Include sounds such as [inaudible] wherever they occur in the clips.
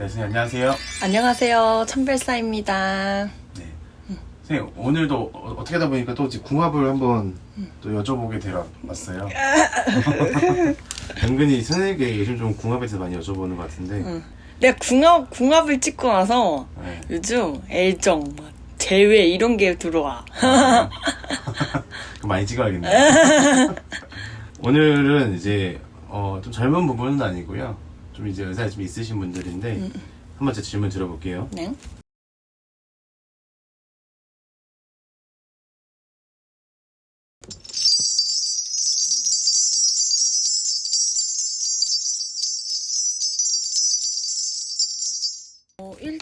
네, 선생님 안녕하세요. 안녕하세요. 천별사입니다. 네. 선생님 오늘도 어, 어떻게 하다 보니까 또 이제 궁합을 한번 또 여쭤보게 되어 왔어요. [laughs] 은근히 선생님께 요즘 좀 궁합에 대해서 많이 여쭤보는 것 같은데. 내가 궁합, 궁합을 찍고 나서 네. 요즘 애정, 막 재회 이런 게 들어와. [laughs] 그거 많이 찍어야겠네요. [laughs] 오늘은 이제 어, 좀 젊은 부분은 아니고요. 좀 이제 의사에 좀 있으신 분들인데 한 번 제 질문 들어볼게요. 네.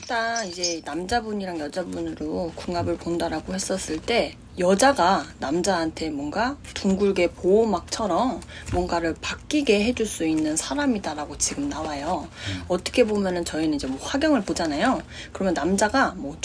어, 일단 이제 남자분이랑 여자분으로 궁합을 본다라고 했었을 때 여자가 남자한테 뭔가 둥글게 보호막처럼 뭔가를 바뀌게 해줄 수 있는 사람이다라고 지금 나와요. 어떻게 보면은 저희는 이제 뭐 화경을 보잖아요. 그러면 남자가 뭐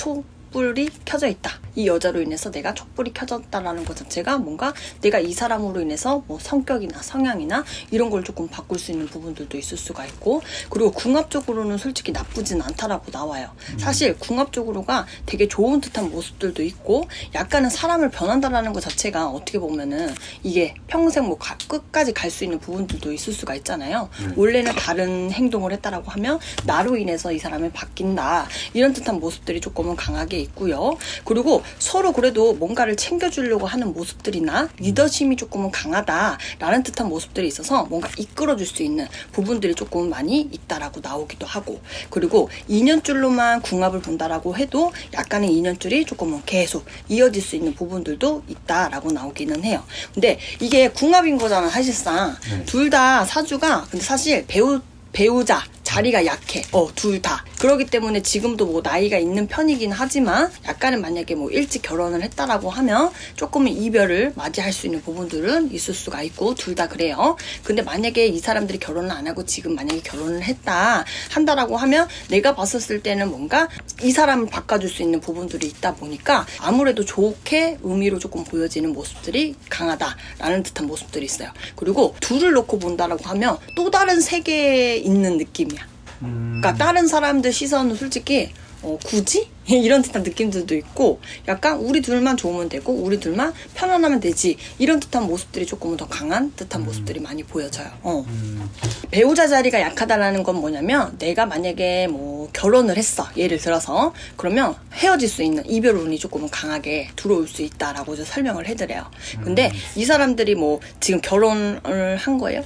촛불이 켜져 있다. 이 여자로 인해서 내가 촛불이 켜졌다라는 것 자체가 뭔가 내가 이 사람으로 인해서 뭐 성격이나 성향이나 이런 걸 조금 바꿀 수 있는 부분들도 있을 수가 있고 그리고 궁합적으로는 솔직히 나쁘진 않다라고 나와요. 사실 궁합적으로가 되게 좋은 듯한 모습들도 있고 약간은 사람을 변한다라는 것 자체가 어떻게 보면은 이게 평생 뭐 가- 끝까지 갈 수 있는 부분들도 있을 수가 있잖아요. 원래는 다른 행동을 했다라고 하면 나로 인해서 이 사람이 바뀐다 이런 듯한 모습들이 조금은 강하게 있고요. 그리고 서로 그래도 뭔가를 챙겨주려고 하는 모습들이나 리더십이 조금은 강하다라는 듯한 모습들이 있어서 뭔가 이끌어줄 수 있는 부분들이 조금 많이 있다라고 나오기도 하고 그리고 2년줄로만 궁합을 본다라고 해도 약간의 2년줄이 조금은 계속 이어질 수 있는 부분들도 있다라고 나오기는 해요. 근데 이게 궁합인 거잖아 사실상 네. 둘다 사주가 근데 사실 배우 배우자 자리가 약해. 어, 둘 다. 그러기 때문에 지금도 뭐 나이가 있는 편이긴 하지만 약간은 만약에 뭐 일찍 결혼을 했다라고 하면 조금은 이별을 맞이할 수 있는 부분들은 있을 수가 있고 둘 다 그래요. 근데 만약에 이 사람들이 결혼을 안 하고 지금 만약에 결혼을 했다 한다라고 하면 내가 봤었을 때는 뭔가 이 사람을 바꿔줄 수 있는 부분들이 있다 보니까 아무래도 좋게 의미로 조금 보여지는 모습들이 강하다라는 듯한 모습들이 있어요. 그리고 둘을 놓고 본다라고 하면 또 다른 세계에 있는 느낌이야. 음, 그러니까 다른 사람들 시선은 솔직히 어, 굳이? [laughs] 이런 듯한 느낌들도 있고 약간 우리 둘만 좋으면 되고 우리 둘만 편안하면 되지 이런 듯한 모습들이 조금은 더 강한 듯한 모습들이 많이 보여져요. 어. 음, 배우자 자리가 약하다라는 건 뭐냐면 내가 만약에 뭐 결혼을 했어 예를 들어서 그러면 헤어질 수 있는 이별 운이 조금은 강하게 들어올 수 있다라고 저 설명을 해드려요. 근데 이 사람들이 뭐 지금 결혼을 한 거예요?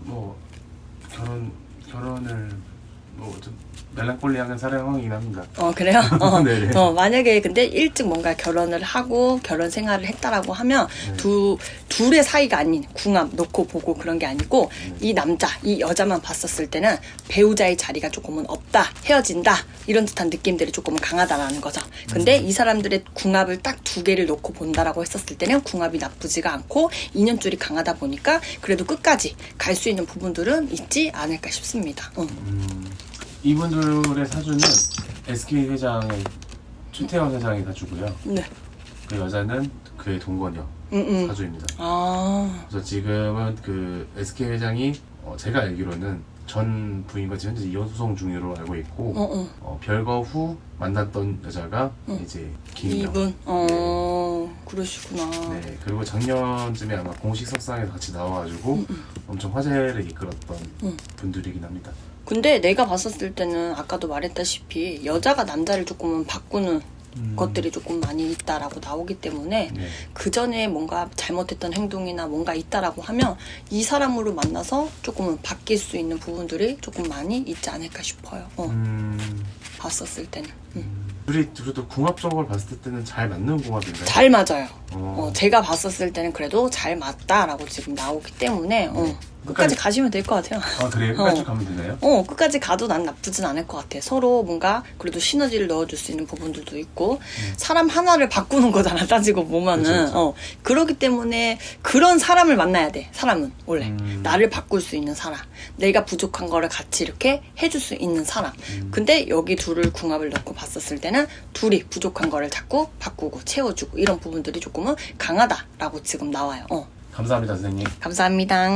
뭐 결혼 결혼을 뭐좀 멜랑콜리하는 상황이긴 합니다. 어 그래요? [laughs] 어, 네네. 어, 만약에 근데 일찍 뭔가 결혼을 하고 결혼 생활을 했다라고 하면 네. 두 둘의 사이가 아닌 궁합 놓고 보고 그런 게 아니고 네. 이 남자 이 여자만 봤었을 때는 배우자의 자리가 조금은 없다 헤어진다 이런 듯한 느낌들이 조금은 강하다라는 거죠. 근데 음. 이 사람들의 궁합을 딱 두 개를 놓고 본다라고 했었을 때는 궁합이 나쁘지가 않고 인연줄이 강하다 보니까 그래도 끝까지 갈 수 있는 부분들은 있지 않을까 싶습니다. 어. 음, 이분들의 사주는 SK 회장의 최태원 회장이 사주고요. 네. 그 여자는 그의 동거녀 음, 음. 사주입니다. 아. 그래서 지금은 그 SK 회장이 어, 제가 알기로는 전 부인과 지금 현재 이혼 소송 중으로 알고 있고 어, 어. 어, 별거 후 만났던 여자가 이제 김인영. 이분 어 그러시구나 네 그리고 작년쯤에 아마 공식 석상에서 같이 나와가지고 엄청 화제를 이끌었던 음. 분들이긴 합니다. 근데 내가 봤었을 때는 아까도 말했다시피 여자가 남자를 조금은 바꾸는 음. 것들이 조금 많이 있다라고 나오기 때문에 네. 그 전에 뭔가 잘못했던 행동이나 뭔가 있다라고 하면 이 사람으로 만나서 조금은 바뀔 수 있는 부분들이 조금 많이 있지 않을까 싶어요. 어, 음, 봤었을 때는 음. 둘이 둘도 궁합적으로 봤을 때는 잘 맞는 궁합인가요? 잘 맞아요. 어. 어, 제가 봤었을 때는 그래도 잘 맞다라고 지금 나오기 때문에 어, 끝까지- 가시면 될 것 같아요. 아 그래요? 끝까지 어. 가면 되나요? 어, 끝까지 가도 난 나쁘진 않을 것 같아. 서로 뭔가 그래도 시너지를 넣어줄 수 있는 부분들도 있고, 사람 하나를 바꾸는 거잖아, 따지고 보면은. 음. 그쵸, 그쵸. 어, 그러기 때문에 그런 사람을 만나야 돼, 사람은. 원래. 음. 나를 바꿀 수 있는 사람. 내가 부족한 거를 같이 이렇게 해줄 수 있는 사람. 음. 근데 여기 둘을 궁합을 넣고 봤었을 때는 둘이 부족한 거를 자꾸 바꾸고 채워주고 이런 부분들이 조금은 강하다라고 지금 나와요. 어. 감사합니다 선생님. 감사합니다.